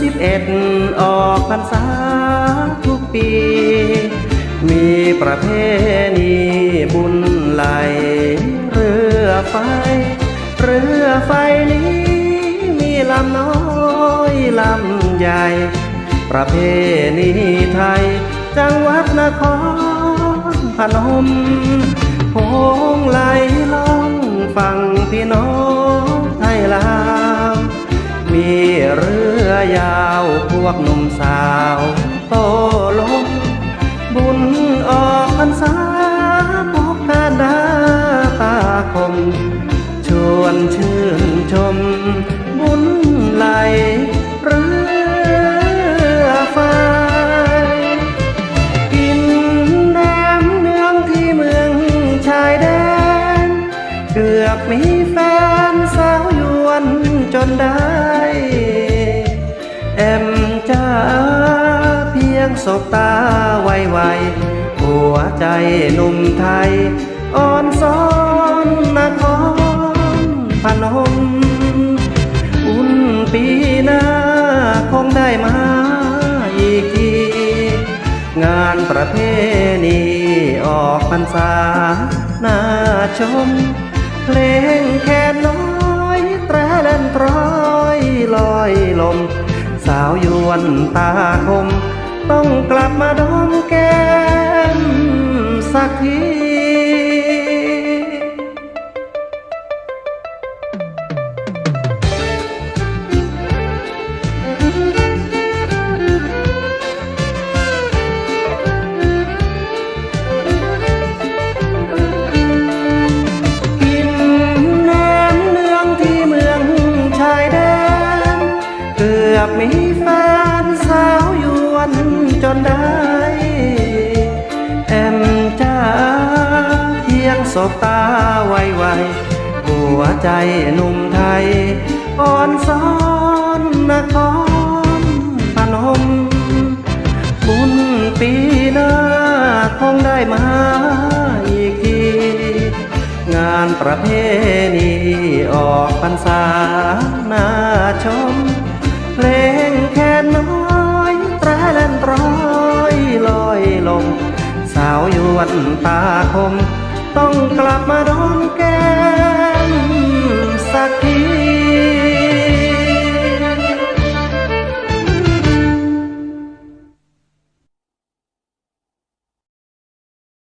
สิบเอ็ดออกพรรษาทุกปี มีประเพณีบุญไหลเรือไฟ เรือไฟนี้ มีลำน้อยลำใหญ่ ประเพณีไทย จังหวัดนครพนมโพงไหลล่องฟังพี่น้องไทยลา กหนุ่มสาวโตลงบุญออกพรรษาพบกันดาตาคม ชวนชื่นชม บุญไหลเรือไฟกินแหนมเนืองที่เมืองชายแดน เกือบมีแฟนสาวยวนจนได้แอมจ้าเพียง สบตาไวๆหัวใจหนุ่มไทย อ่อนซ้อนนครพนมอุ่นปีหน้าคงได้มาอีกที งานประเพณีออกพรรษาน่าชม เพลงแคนน้อยแตรเล่นตร้อยลอยลม สาวยวนตาคม ต้องกลับมาดมแก้มสักทีกินแหนมเนืองที่เมืองชายแดนเกือบมีแฟนสา จนได้ แอมจ้าเพียงสบตาไวๆหัวใจหนุ่มไทย อ่อนซ้อนนครพนมบุญปีหน้าคงได้มาอีกที งานประเพณีออกพรรษาน่าชม ลอยลม สาวยวนตาคม ต้องกลับมาดอนแก้